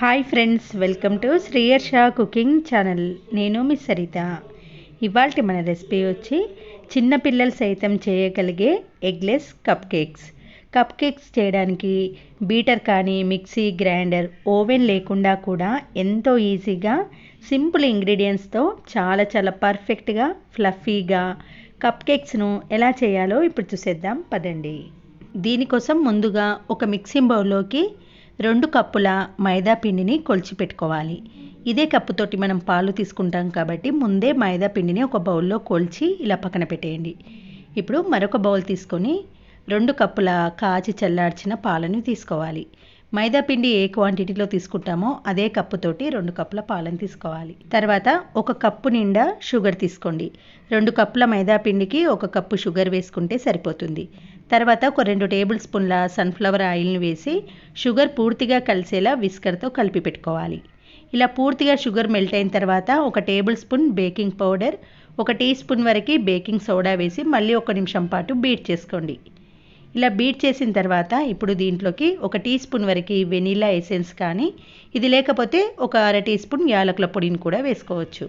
Hi friends welcome to Shriyarsha cooking channel నేను మీ సరిత. ఇవాళ మన రెసిపీ వచ్చి చిన్నపిల్లలు సైతం చేయగలిగే eggless cupcakes cupcakes చేయడానికి బీటర్ కానీ మిక్సీ గ్రైండర్ ఓవెన్ లేకుండా కూడా ఎంతో ఈజీగా సింపుల్ ఇంగ్రీడియంట్స్తో చాలా చాలా పర్ఫెక్ట్గా ఫ్లఫీగా కప్ కేక్స్ను ఎలా చేయాలో ఇప్పుడు చూసేద్దాం. పదండి. దీనికోసం ముందుగా ఒక మిక్సింగ్ బౌల్లోకి రెండు కప్పుల మైదా పిండిని కొలిచి పెట్టుకోవాలి ఇదే కప్పుతోటి మనం పాలు తీసుకుంటాం కాబట్టి ముందే మైదా పిండిని ఒక బౌల్లో కొలిచి ఇలా పక్కన పెట్టేయండి. ఇప్పుడు మరొక బౌల్ తీసుకొని రెండు కప్పుల కాచి చల్లార్చిన పాలను తీసుకోవాలి. మైదా పిండి ఏ క్వాంటిటీలో తీసుకుంటామో అదే కప్పుతోటి రెండు కప్పుల పాలను తీసుకోవాలి. తర్వాత ఒక కప్పు నిండా షుగర్ తీసుకోండి. రెండు కప్పుల మైదా పిండికి ఒక కప్పు షుగర్ వేసుకుంటే సరిపోతుంది. తర్వాత ఒక రెండు టేబుల్ స్పూన్ల సన్ఫ్లవర్ ఆయిల్ని వేసి షుగర్ పూర్తిగా కలిసేలా విస్కర్తో కలిపి పెట్టుకోవాలి. ఇలా పూర్తిగా షుగర్ మెల్ట్ అయిన తర్వాత ఒక టేబుల్ స్పూన్ బేకింగ్ పౌడర్ ఒక టీ స్పూన్ వరకు బేకింగ్ సోడా వేసి మళ్ళీ ఒక నిమిషం పాటు బీట్ చేసుకోండి. ఇలా బీట్ చేసిన తర్వాత ఇప్పుడు దీంట్లోకి ఒక టీ స్పూన్ వరకు వెనీలా ఎసెన్స్ కానీ ఇది లేకపోతే ఒక అర టీ స్పూన్ యాలకుల పొడిని కూడా వేసుకోవచ్చు.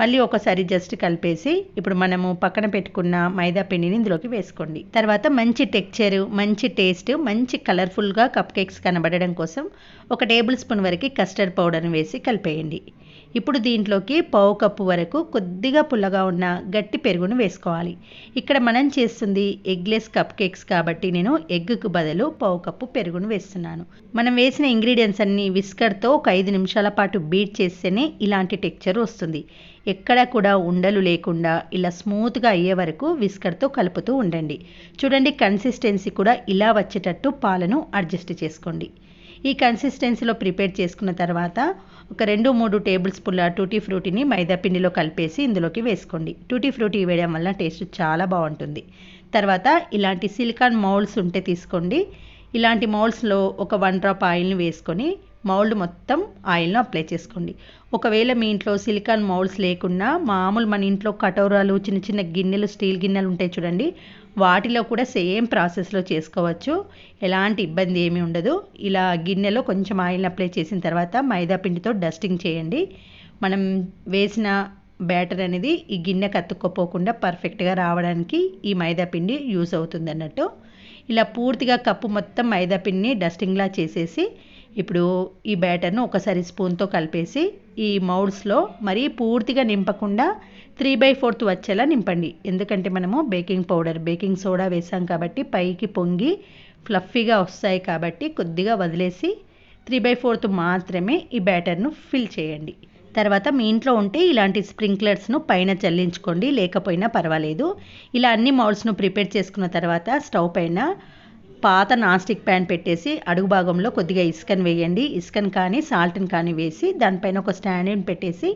మళ్ళీ ఒకసారి జస్ట్ కలిపేసి ఇప్పుడు మనము పక్కన పెట్టుకున్న మైదా పిండిని ఇందులోకి వేసుకోండి. తర్వాత మంచి టెక్చర్ మంచి టేస్ట్ మంచి కలర్ఫుల్గా కప్ కేక్స్ కనబడడం కోసం ఒక టేబుల్ స్పూన్ వరకు కస్టర్డ్ పౌడర్ని వేసి కలిపేయండి. ఇప్పుడు దీంట్లోకి పావు కప్పు వరకు కొద్దిగా పుల్లగా ఉన్న గట్టి పెరుగును వేసుకోవాలి. ఇక్కడ మనం చేస్తుంది ఎగ్లెస్ కప్ కేక్స్ కాబట్టి నేను ఎగ్కు బదులు పావు కప్పు పెరుగును వేస్తున్నాను. మనం వేసిన ఇంగ్రీడియంట్స్ అన్ని విస్కర్తో ఒక ఐదు నిమిషాల పాటు బీట్ చేస్తేనే ఇలాంటి టెక్చర్ వస్తుంది. ఎక్కడ కూడా ఉండలు లేకుండా ఇలా స్మూత్గా అయ్యే వరకు విస్కర్తో కలుపుతూ ఉండండి. చూడండి కన్సిస్టెన్సీ కూడా ఇలా వచ్చేటట్టు పాలను అడ్జస్ట్ చేసుకోండి. ఈ కన్సిస్టెన్సీలో ప్రిపేర్ చేసుకున్న తర్వాత ఒక రెండు మూడు టేబుల్ స్పూన్ల టూటీ ఫ్రూటీని మైదా పిండిలో కలిపేసి ఇందులోకి వేసుకోండి. టూటీ ఫ్రూటీ వేయడం వల్ల టేస్ట్ చాలా బాగుంటుంది. తర్వాత ఇలాంటి సిలికాన్ మౌల్డ్స్ ఉంటే తీసుకోండి. ఇలాంటి మౌల్డ్స్లో ఒక వన్ డ్రాప్ ఆయిల్ని వేసుకొని మౌల్డ్ మొత్తం ఆయిల్ను అప్లై చేసుకోండి. ఒకవేళ మీ ఇంట్లో సిలికాన్ మౌల్డ్స్ లేకుండా మామూలు మన ఇంట్లో కటోరాలు చిన్న చిన్న గిన్నెలు స్టీల్ గిన్నెలు ఉంటాయి చూడండి. వాటిలో కూడా సేమ్ ప్రాసెస్లో చేసుకోవచ్చు. ఎలాంటి ఇబ్బంది ఏమీ ఉండదు. ఇలా గిన్నెలో కొంచెం ఆయిల్ అప్లై చేసిన తర్వాత మైదా పిండితో డస్టింగ్ చేయండి. మనం వేసిన బ్యాటర్ అనేది ఈ గిన్నె కత్తుక్కోపోకుండా పర్ఫెక్ట్గా రావడానికి ఈ మైదా పిండి యూస్ అవుతుంది అన్నట్టు. ఇలా పూర్తిగా కప్పు మొత్తం మైదా పిండిని డస్టింగ్లా చేసేసి ఇప్పుడు ఈ బ్యాటర్ను ఒకసారి స్పూన్తో కలిపేసి ఈ మౌడ్స్లో మరీ పూర్తిగా నింపకుండా త్రీ బై ఫోర్త్ వచ్చేలా నింపండి. ఎందుకంటే మనము బేకింగ్ పౌడర్ బేకింగ్ సోడా వేసాం కాబట్టి పైకి పొంగి ఫ్లఫీగా వస్తాయి కాబట్టి కొద్దిగా వదిలేసి త్రీ బై ఫోర్త్ మాత్రమే ఈ బ్యాటర్ను ఫిల్ చేయండి. తర్వాత మీ ఇంట్లో ఉంటే ఇలాంటి స్ప్రింక్లర్స్ను పైన చల్లించుకోండి లేకపోయినా పర్వాలేదు. ఇలా అన్ని మౌల్స్ను ప్రిపేర్ చేసుకున్న తర్వాత స్టవ్ పైన పాత నాస్టిక్ ప్యాన్ పెట్టేసి అడుగు భాగంలో కొద్దిగా ఇసుకను వేయండి. ఇసుకను కానీ సాల్ట్ని కానీ వేసి దానిపైన ఒక స్టాండ్ని పెట్టేసి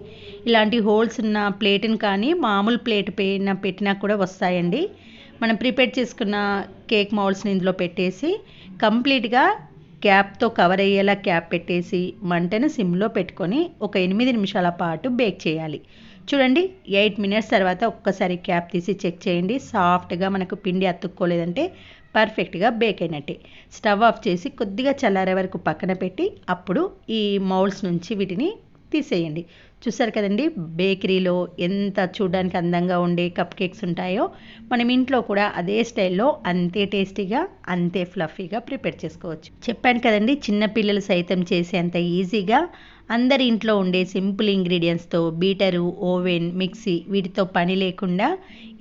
ఇలాంటి హోల్స్ ఉన్న ప్లేట్ని కానీ మామూలు ప్లేట్ పైన పెట్టినా కూడా వస్తాయండి. మనం ప్రిపేర్ చేసుకున్న కేక్ మౌల్స్ని ఇందులో పెట్టేసి కంప్లీట్గా క్యాప్తో కవర్ అయ్యేలా క్యాప్ పెట్టేసి మంటను సిమ్లో పెట్టుకొని ఒక ఎనిమిది నిమిషాల పాటు బేక్ చేయాలి. చూడండి ఎయిట్ మినిట్స్ తర్వాత ఒక్కసారి క్యాప్ తీసి చెక్ చేయండి. సాఫ్ట్గా మనకు పిండి అతుక్కోలేదంటే పర్ఫెక్ట్గా బేక్ అయినట్టే. స్టవ్ ఆఫ్ చేసి కొద్దిగా చల్లారే వరకు పక్కన పెట్టి అప్పుడు ఈ మౌల్స్ నుంచి వీటిని తీసేయండి. చూసారు కదండి బేకరీలో ఎంత చూడడానికి అందంగా ఉండే కప్ కేక్స్ ఉంటాయో మనం ఇంట్లో కూడా అదే స్టైల్లో అంతే టేస్టీగా అంతే ఫ్లఫీగా ప్రిపేర్ చేసుకోవచ్చు. చెప్పాను కదండి చిన్నపిల్లలు సైతం చేసేంత ఈజీగా అందరి ఇంట్లో ఉండే సింపుల్ ఇంగ్రీడియంట్స్తో బీటరు ఓవెన్ మిక్సీ వీటితో పని లేకుండా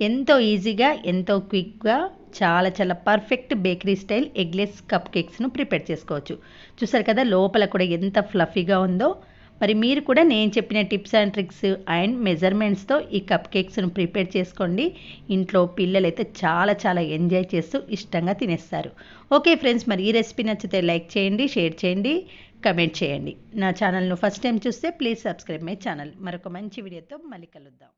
ఎంతో ఈజీగా ఎంతో క్విక్గా చాలా చాలా perfect bakery style eggless cup కేక్స్ను ప్రిపేర్ చేసుకోవచ్చు. చూసారు కదా లోపల కూడా ఎంత ఫ్లఫీగా ఉందో మరి మీరు కూడా నేను చెప్పిన టిప్స్ అండ్ ట్రిక్స్ అండ్ మెజర్మెంట్స్తో ఈ కప్ కేక్స్ను ప్రిపేర్ చేసుకోండి. ఇంట్లో పిల్లలు అయితే చాలా చాలా ఎంజాయ్ చేస్తూ ఇష్టంగా తినేస్తారు. ఓకే ఫ్రెండ్స్ మరి ఈ రెసిపీ నచ్చితే లైక్ చేయండి షేర్ చేయండి కమెంట్ చేయండి. నా ఛానల్ను ఫస్ట్ టైం చూస్తే ప్లీజ్ సబ్స్క్రైబ్ మై ఛానల్. మరొక మంచి వీడియోతో మళ్ళీ కలుద్దాం.